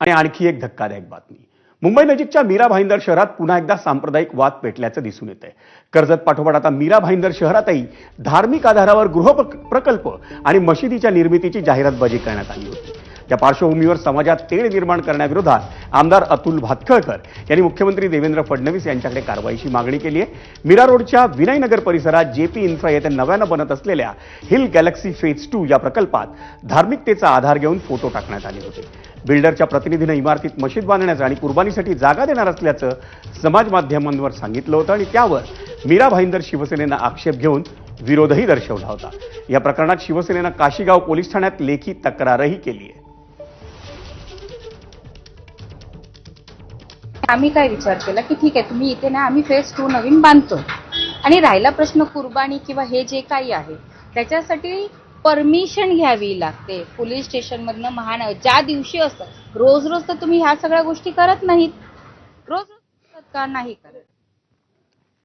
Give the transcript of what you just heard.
आणि आणखी एक धक्कादायक बातमी. मुंबई नजीकच्या मीरा भाईंदर शहरात पुन्हा एकदा सांप्रदायिक वाद पेटल्याचं दिसून येत आहे कर्जत पाठोपाठ आता मीरा भाईंदर शहरातही धार्मिक आधारावर गृह प्रकल्प आणि मशिदीच्या निर्मितीची जाहिरातबाजी करण्यात आली होती. त्या पार्श्वभूमीवर समाजात तेढ निर्माण करण्याविरोधात आमदार अतुल भातखळकर यांनी मुख्यमंत्री देवेंद्र फडणवीस यांच्याकडे कारवाईची मागणी केली आहे. मीरा रोडच्या विनयनगर परिसरात जेपी इन्फ्रा येथे नव्यानं बनत असलेल्या हिल गॅलेक्सी फेज टू या प्रकल्पात धार्मिकतेचा आधार घेऊन फोटो टाकण्यात आले होते. बिल्डरच्या प्रतिनिधीनं इमारतीत मशीद बांधण्याचं आणि कुर्बानीसाठी जागा देणार असल्याचं समाज माध्यमांवर सांगितलं होतं आणि त्यावर मीरा भाईंदर शिवसेनेनं आक्षेप घेऊन विरोधही दर्शवला होता. या प्रकरणात शिवसेनेनं काशीगाव पोलीस ठाण्यात लेखी तक्रारही केली आहे. आम्ही काय विचार केला की ठीक आहे तुम्ही इथे ना आम्ही फेज टू नवीन बांधतो. आणि राहिला प्रश्न कुर्बानी किंवा हे जे काही आहे त्याच्यासाठी परमिशन घ्यावी लागते. पोलीस स्टेशनमधनं महान ज्या दिवशी असतं रोज रोज तर तुम्ही ह्या सगळ्या गोष्टी करत नाहीत. रोज रोज का नाही करत.